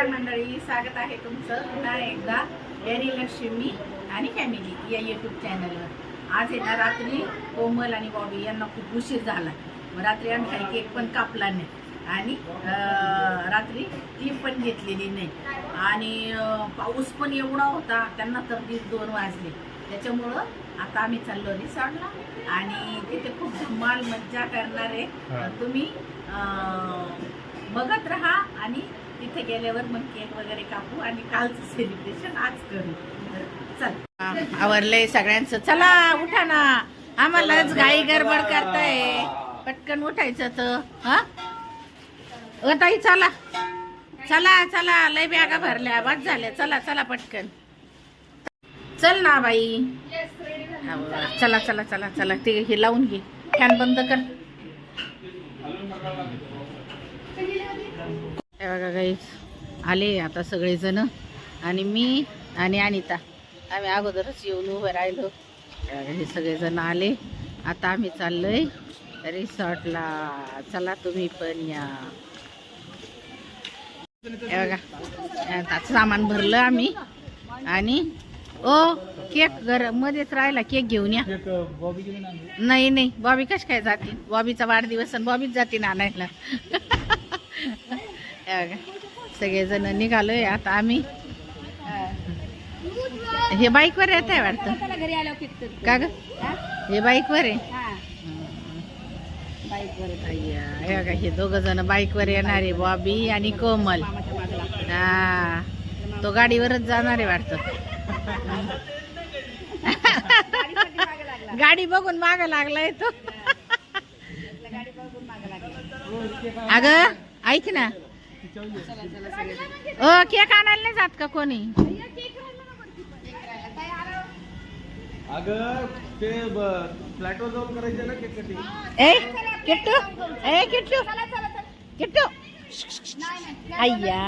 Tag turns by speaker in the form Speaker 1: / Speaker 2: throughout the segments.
Speaker 1: नमस्कार मंडळी स्वागत आहे तुमचं पुन्हा एकदा डेअरी लक्ष्मी आणि फॅमिली या यूट्यूब चॅनलवर आज आहे ना रात्री कोमल आणि बॉबी यांना खूप उशीर झाला मग रात्री आम्ही काही केक पण कापला नाही. आणि रात्री ती पण घेतलेली नाही. आणि पाऊस पण एवढा होता त्यांना तर दीड दोन वाजले. त्याच्यामुळं आता आम्ही चाललो रिसॉर्टला आणि तिथे खूप धमाल मज्जा करणार. तुम्ही बघत राहा आणि तिथे गेल्यावर मग केक वगैरे कापू आणि कालचं सेलिब्रेशन आज करू. चल. आवरलंय सगळ्यांचं. चला उठा ना. आम्हालाच घाई गडबड करताय. पटकन उठायचं तर हा? अ ताई चला. चला चला. लय बॅगा भरल्या. बस झाल्या. चला चला पटकन. चल ना बाई. चला चला चला चला. ते हे लावून घे. फॅन बंद कर. बघा गाईच आले आता सगळेजण. आणि मी आणि अनिता. आम्ही अगोदरच येऊन उभं राहिलो. हे सगळेजण आले. आता आम्ही चाललोय रिसॉर्टला. चला तुम्ही पण या. हे बघा सामान भरलं आम्ही. आणि ओ केक घर मध्येच राहिला केक घेऊन या. नाही नाही बॉबी कश काय जाते? बॉबीचा वाढदिवस आणि बॉबीच जाते आणायला सगळेजण निघालोय आता आम्ही. हे बाईकवर येत आहे वाटतं. का ग? हे? बाईकवर आहे? हे. हे दोघ जण बाईकवर येणार आहे बॉबी आणि कोमल. हा. तो गाडीवरच जाणार आहे वाटतं. गाडी बघून माग लागलाय तो. अग ऐक ना. ओ केक आणायला नाही जात का कोणी?
Speaker 2: अगं ते फ्लॅटवर जाऊन करायचं ना केक कटिंग
Speaker 1: ए किट्टू ए किट्टू किट्टू. अय्या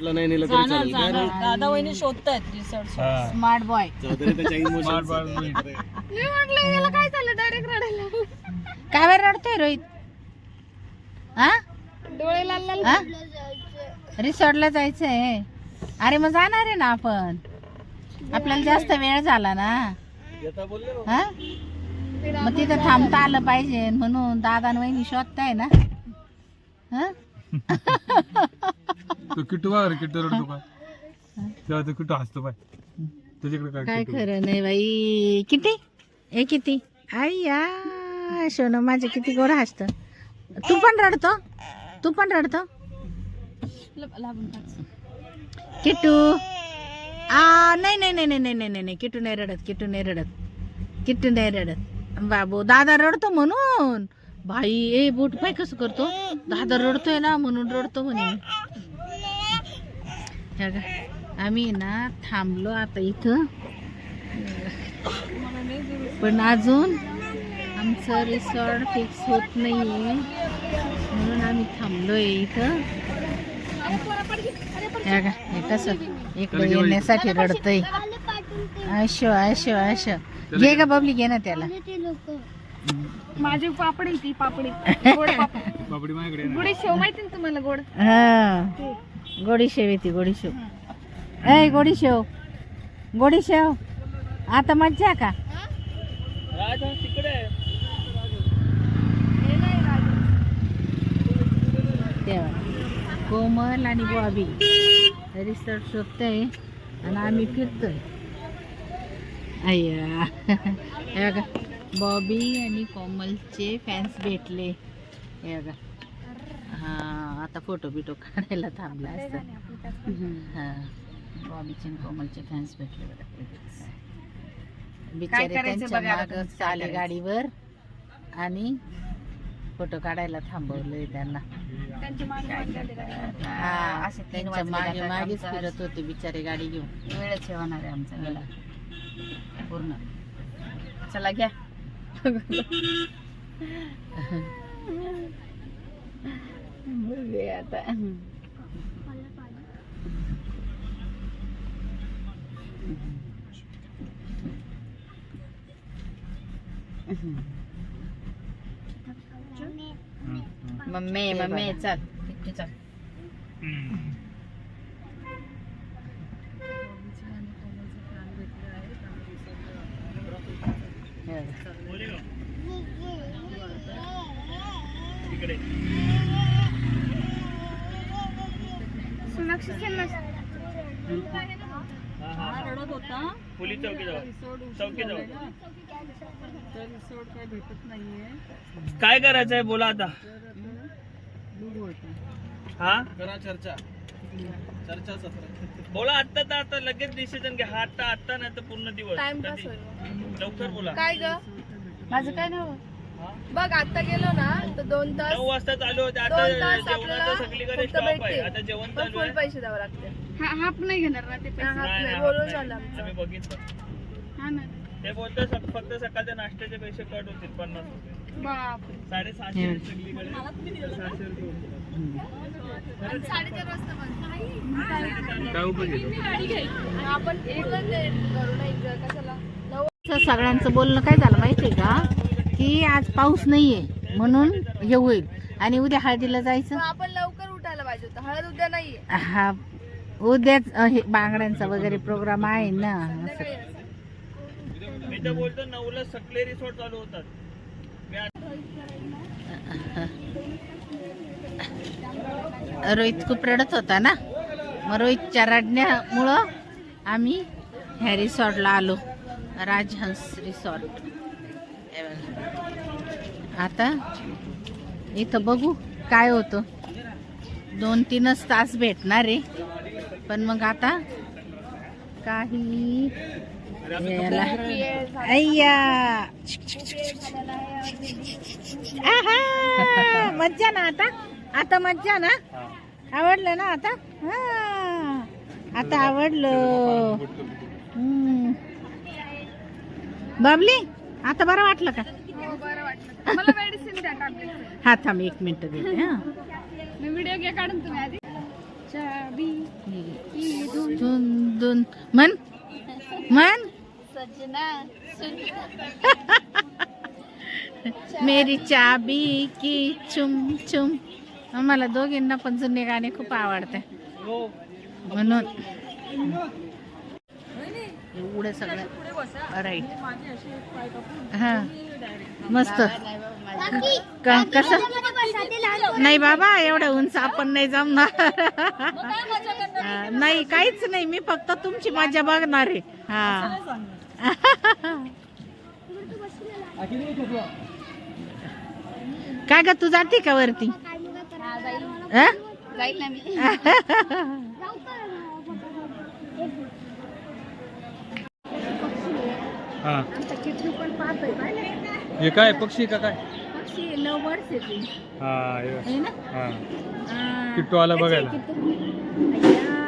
Speaker 1: सी.
Speaker 2: नाही नेलं तरी चालेल काय रे?
Speaker 3: दादा वहिनी शोधतायत रिसॉर्ट
Speaker 1: स्मार्ट बॉय
Speaker 2: त्याच्या.
Speaker 3: मी म्हटलं याला काय झालं? डायरेक्ट रडायला
Speaker 1: काय बरं रडतोय रोहित? हा?
Speaker 3: डोळे लाल लाल
Speaker 1: हा रिसॉर्टला जायचंय. अरे मग जाणार आहे ना आपण? आपल्याला जास्त वेळ झाला ना.
Speaker 2: येता बोलले ना.
Speaker 1: हा? मग तिथं थांबता आलं पाहिजे म्हणून दादा आणि वहिनी शोधताय ना. हा?
Speaker 4: तो किट्टू बघा किट्टू रडतो काय तेव्हा तो किट्टू हसतो पाय त्याच्याकडे काय
Speaker 1: काय खरं नाही बाई. किती ए किती आई या शोन माझे किती गोड हसत. तू पण रडतो? तू पण रडतो?
Speaker 3: किटू.
Speaker 1: किट्टू आ नाही नाही नाही नाही नाही नाही नाही. नाही किट्टू नाही रडत किट्टू नाही रडत. किट्टू नाही रडत. बाबू दादा रडतो म्हणून. भाई ए बूट पाय कसं करतो? दादा रडतोय ना म्हणून रडतो म्हणे. बघा, आम्ही ना थांबलो आता इथं. पण अजून आमचं रिसॉर्ट फिक्स होत नाहीये. म्हणून आम्ही थांबलोय इथं. हे बघा, हे कसं इकडे येण्यासाठी रडतय. अशो अशो अशो घे का बबली घे ना त्याला.
Speaker 3: माझी पापडी ती पापडी. गोड पापडी.
Speaker 4: माझ्याकडे.
Speaker 3: गोडी शेव माहिती ना तुम्हाला गोड?
Speaker 1: हा. गोडीशेव येते गोडीशेव. ऐ गोडीशेव. गोडीशेव. आता मज्जा का? कोमल आणि बॉबी. रिसॉर्ट शोधतोय आणि आम्ही फिरतोय. अय्या. बघा बॉबी आणि कोमलचे फॅन्स भेटले. हे बघा. हा. आता फोटो बिटो काढायला थांबला असतात हा. बॉबीचे आणि कोमलचे फॅन्स भेटले बिचारे त्यांच्या मागं आले
Speaker 3: करायचं?
Speaker 1: गाडीवर आणि फोटो काढायला थांबवलंय त्यांना. हा त्यांच्या मागे मागेच फिरत होते बिचारे गाडी घेऊन.
Speaker 3: वेळच होणार आहे आमचा गेला.
Speaker 1: पूर्ण.
Speaker 3: चला घ्या.
Speaker 2: Muy
Speaker 1: beta. Mame, mame, chặt.
Speaker 3: Cái chặt.
Speaker 5: Yeah. चौकी चौकी जाऊ काय करायचंय? बोला आता. हा?
Speaker 2: करा चर्चा चर्चा सत्र
Speaker 5: बोला आता तर आता लगेच डिसिजन घ्या. हा आता आता नाही तर पूर्ण दिवस. लवकर बोला.
Speaker 3: काय ग?
Speaker 1: माझं काय नाव?
Speaker 3: बघ आता गेलो ना तर दोन तास
Speaker 5: नऊ वाजता चालू होते आता
Speaker 3: दोन तास
Speaker 5: जेवणाचं
Speaker 3: आपल्याला
Speaker 5: सगळीकडे
Speaker 3: फक्त
Speaker 5: स्टॉप आहे.
Speaker 3: भेटतील.
Speaker 5: आता जेवण
Speaker 3: पण
Speaker 5: चालू
Speaker 3: फुल
Speaker 5: आहे.
Speaker 3: पैसे द्यावे लागते
Speaker 6: हाफ नाही घेणार ना ते
Speaker 3: हा,
Speaker 6: पैसे
Speaker 5: नाही,
Speaker 3: बोलून
Speaker 5: नाही.
Speaker 3: झालं. आमचं
Speaker 5: आम्ही बघितलं.
Speaker 6: हा ना.
Speaker 5: ते बोलतो सक- फक्त सकाळच्या नाश्त्याचे पैसे कट होतील पन्नास रुपये.
Speaker 6: बाप.
Speaker 5: साडेसहाशे आहेत सगळीकडे. सहाशे रुपये होतील.
Speaker 3: साडेचार वाजता बंद.
Speaker 4: काय उपयोग येतो
Speaker 3: आपण एकच date करू ना एक कशाला? नऊ
Speaker 1: असं सगळ्यांचं बोलणं काय झालं माहितीये का? की आज पाऊस नाहीये म्हणून हे होईल. आणि उद्या हळदीला जायचं?
Speaker 3: आपण लवकर उठायला पाहिजे होतं. हळद उद्या नाहीये.
Speaker 1: हा उद्याच अ, हे बांगड्यांचा वगैरे प्रोग्राम आहे ना. असं
Speaker 3: संध्याकाळी आहे.
Speaker 5: मी तर बोलतो नऊला सकले रिसॉर्ट चालू होतात. मी
Speaker 1: रोहित खूप रडत होता ना? मग रोहितच्या रडण्यामुळं आम्ही ह्या रिसॉर्टला आलो. राजहंस रिसॉर्ट हे बघा. आता इथं बघू काय होतं. दोन तीनच तास भेटणार आहे. पण मग आता काही याला अय्या. मज्जा ना आता. आता मज्जा ना. आवडलं ना आता? हा. आता आवडलं. बाबली आता बरं वाटलं का?
Speaker 3: मला मेडिसिन द्या टॅब्लेट
Speaker 1: हा थांब एक मिनिट देते हा.
Speaker 3: मी व्हिडिओ घ्या काढून तुम्ही आधी. चाबी
Speaker 1: दोन दोन मन? मन?
Speaker 3: सजना
Speaker 1: मेरी चाबी की चुम चुम. आम्हाला दोघींना पण जुने गाणे खूप आवडते. म्हणून. एवढं सगळं. राईट हा. मस्त. क- कसं? नाही बाबा एवढं उंच आपण नाही जमणार. नाही काहीच नाही मी फक्त तुमची मजा बघणार आहे. हा. काय ग तू जाते का वरती? हा?
Speaker 3: जाईल. ना मी.
Speaker 4: हा हे काय पक्षी का काय
Speaker 1: पक्षी
Speaker 4: हा हे.
Speaker 1: आहे ना
Speaker 4: हा
Speaker 1: हा.
Speaker 4: किट्टू आला बघायला.
Speaker 1: किट्टू? अय्या,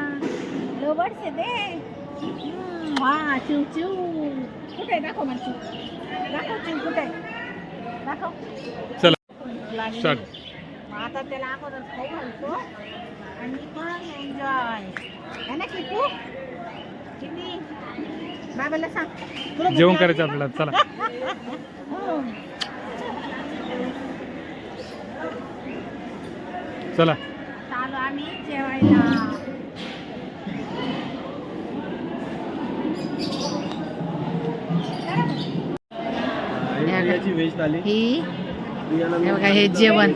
Speaker 1: लवबर्ड्स येते हम्म, वा चिव चिव कुठे आहे? दाखव मला चिव दाखव चिव कुठे आहे? दाखव
Speaker 4: चला
Speaker 1: लागली.
Speaker 4: स्टार्ट
Speaker 1: मग आता त्याला अगोदर खाऊ घालतो आणि मग एन्जॉय है ना किटू बाबाला सांग. तुला भूक
Speaker 4: जेवण? करायचं आपल्याला चला.
Speaker 1: हो.
Speaker 4: चला.
Speaker 1: चालू आम्ही जेवायला. ही हे बघा हे जेवण.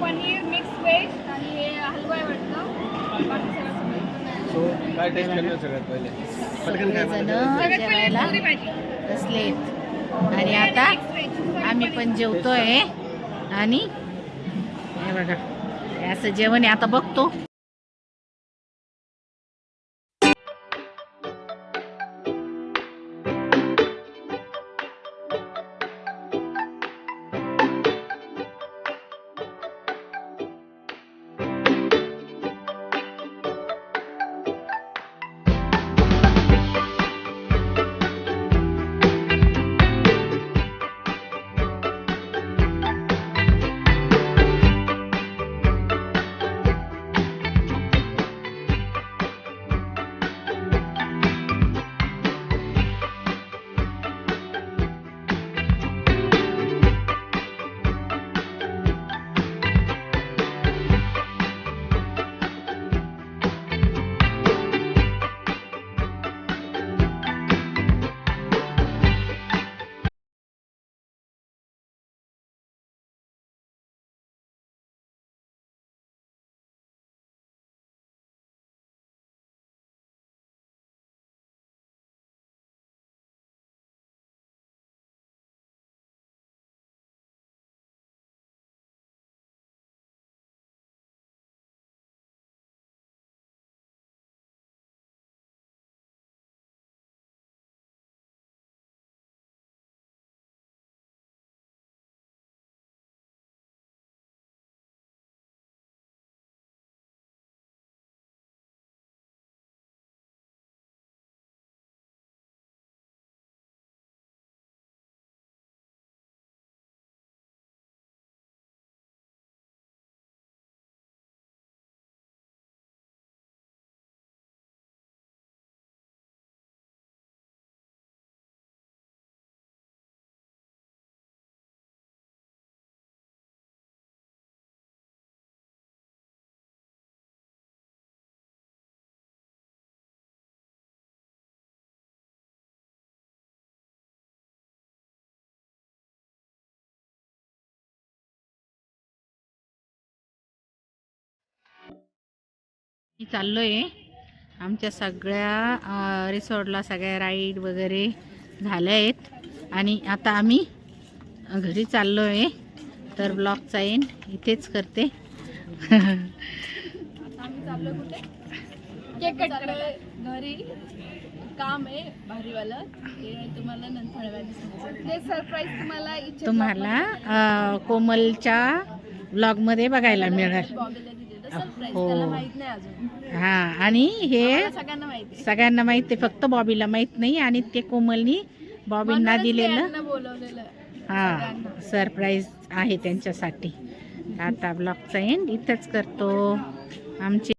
Speaker 3: पनीर मिक्स व्हेज आणि हे हलवा आहे वाटतं बाकी सगळं सगळं.
Speaker 2: सो काय टेस्ट करणार सगळ्यात पहिले पटकन काय
Speaker 1: सगळेजण जेवायला. बसलेत. आणि आता आम्ही पण जेवतोय. आणि हे बघा असं जेवण आहे. आता बघतो. मी चाललोय. आमच्या सगळ्या रिसॉर्टला सगळ्या राईड वगैरे झाल्या आहेत आणि आता आम्ही घरी चाललो आहे तर ब्लॉगचा एंड इथेच करते.
Speaker 3: आता आम्ही चाललो कुठे? केक कट घरी. काम आहे भारीवालं. तुम्हाला नंतर तुम्हाला इच्छा
Speaker 1: तुम्हाला अं, कोमलच्या ब्लॉगमध्ये बघायला मिळेल.
Speaker 3: सरप्राईज
Speaker 1: हो. हा आणि हे
Speaker 3: सगळ्यांना माहिती आहे.
Speaker 1: फक्त बॉबीला माहीत नाही आणि ते कोमलनी बॉबींना दिलेलं हा सरप्राईज आहे त्यांच्यासाठी आता ब्लॉगचा एंड इथंच करतो आमचे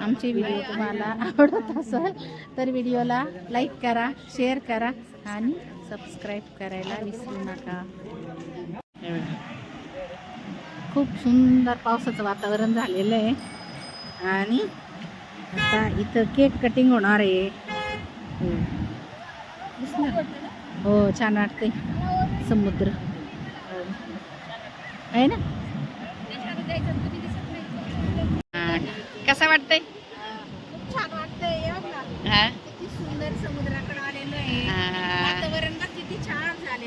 Speaker 1: आमचे व्हिडिओ तुम्हाला आवडत असेल तर व्हिडिओला लाईक करा शेअर करा आणि सबस्क्राईब करायला विसरू नका. खूप सुंदर पावसाचं वातावरण झालेलं आहे. आणि आता इथं केक कटिंग होणार आहे. हो. छान वाटते समुद्र. आहे ना. कसा वाटतंय?
Speaker 3: छान वाटतंय किती सुंदर समुद्राकडे आलेलो आहे. वातावरण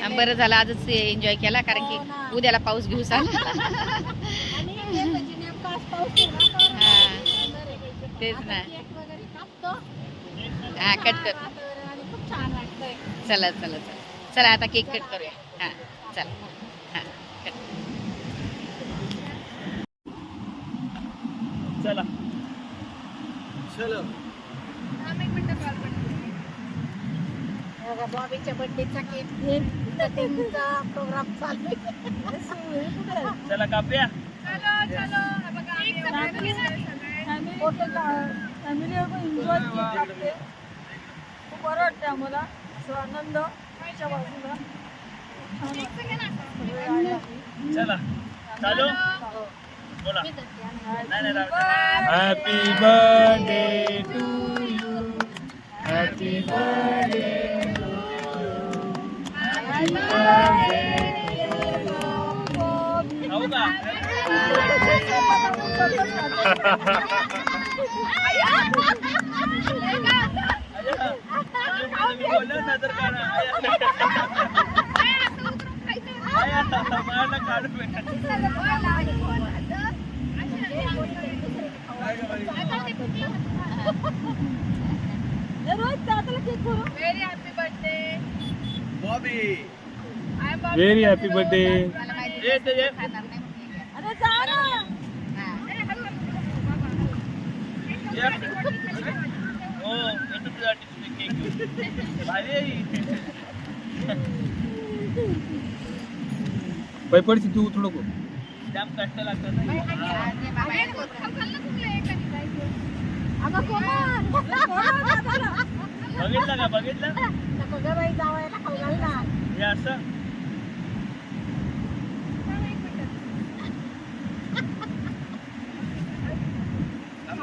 Speaker 1: बरं झालं आजच एन्जॉय केला कारण
Speaker 3: हो.
Speaker 1: की उद्याला पाऊस घेऊ चाल
Speaker 3: हे.
Speaker 1: हा. तेच ना.
Speaker 3: केक वगैरे कापतो.
Speaker 1: हा कट कर. चला चला चला. चला आता केक कट करूया. हा चला. हा कट
Speaker 5: चला.
Speaker 2: चलो
Speaker 3: थांब एक मिनिटं कॉल करते
Speaker 1: बघा बॉबीच्या बर्थडेचा केक केक कटिंगचा प्रोग्राम चालू आहे.
Speaker 5: चला कापूया.
Speaker 3: चलो चलो. बघा आम्ही सगळे सगळे.
Speaker 6: फोटो फॅमिली एन्जॉय खूप बरं वाटते आम्हाला. असं आनंद आमच्या बाजूला. सगळे आले आम्ही.
Speaker 5: चला. चालू? बोला. नाही नाही राहू दे.
Speaker 4: Happy birthday to you happy birthday
Speaker 5: खाऊ का मी बोललो ना तर काय मला काढू बेटा
Speaker 6: ए, रोहित दादाला केक करू
Speaker 3: very happy birthday
Speaker 2: Bobby
Speaker 3: I am
Speaker 4: Very happy birthday
Speaker 5: ये ते
Speaker 4: उठू नको.
Speaker 5: जाम कष्ट लागतात बघितलं का बघितलं
Speaker 3: नको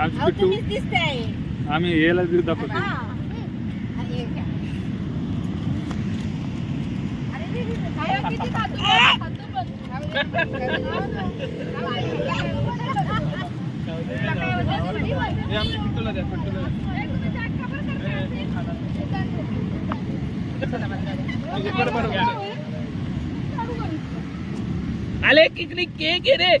Speaker 4: आमची
Speaker 3: अहो
Speaker 4: पिट्टू
Speaker 3: तुम्हीच दिसताय
Speaker 4: आम्ही याला दाखवतो
Speaker 3: हा हा, हे घ्या. अरे रे रे रे, काय किती खातो? खातो पण.
Speaker 2: हे आमच्या पिट्टूला द्या पिट्टूला द्या. हे बरं बरं बरं.
Speaker 5: आले किकली केक आहे रे